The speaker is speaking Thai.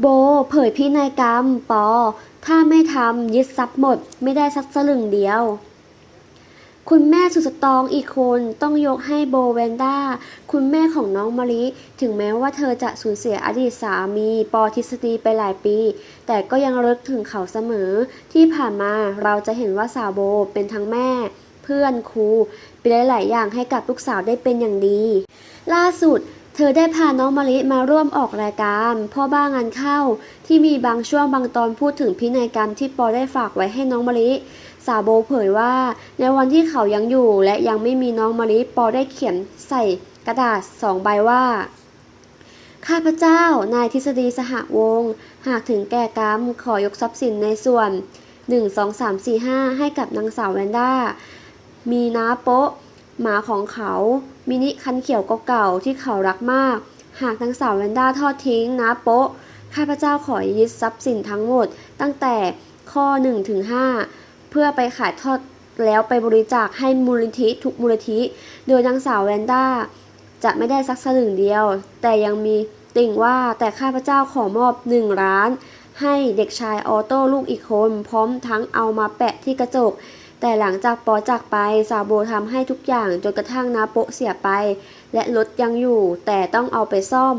โบ เผยพินัยกรรม ปอ ถ้าไม่ทำยึดทรัพย์หมด ไม่ได้สักสลึงเดียว คุณแม่สุดสตรองอีกคนต้องยกให้โบแวนด้า คุณแม่ของน้องมะลิ ถึงแม้ว่าเธอจะสูญเสียอดีตสามี ปอทฤษฎีไปหลายปี แต่ก็ยังรึกถึงเขาเสมอ ที่ผ่านมาเราจะเห็นว่าสาวโบเป็นทั้งแม่ เพื่อนครูเป็นหลาย ๆ อย่างให้กับลูกสาวได้เป็นอย่างดี ล่าสุด เธอได้พาน้องมะลิมาร่วมออกรายการพ่อบ้างานเข้า ที่มีบางช่วงบางตอนพูดถึงพินัยกรรมที่ปอได้ฝากไว้ให้น้องมะลิ สาโบเผยว่า ในวันที่เขายังอยู่และยังไม่มีน้องมะลิปอได้เขียนใส่กระดาษสองใบว่า ข้าพเจ้านายทฤษฎีสหวงศ์หากถึงแก่กรรมขอยกทรัพย์สินในส่วน 1 2 3 4 5 ให้กับนางสาวแวนด้ามีน้าโป๊ะ หมาของเขา มินิคันเขียวเก่าๆที่เขารักมาก หากนางสาวแวนด้าทอดทิ้งน้าโป๊ะ ข้าพเจ้าขอยึดทรัพย์สินทั้งหมด ตั้งแต่ข้อ1ถึง5เพื่อไปขายทอดแล้วไปบริจาคให้มูลนิธิทุกมูลนิธิ โดยนางสาวแวนด้าจะไม่ได้สักสลึงเดียว แต่ยังมีติ่งว่าแต่ข้าพเจ้าขอมอบ1ล้าน ให้เด็กชายออโต้ลูกอีกคน พร้อมทั้งเอามาแปะที่กระจก แต่หลังจากปอจากไปซาโบทำให้ทุกอย่างจนกระทั่งนาโปะเสียไป และรถยังอยู่แต่ต้องเอาไปซ่อม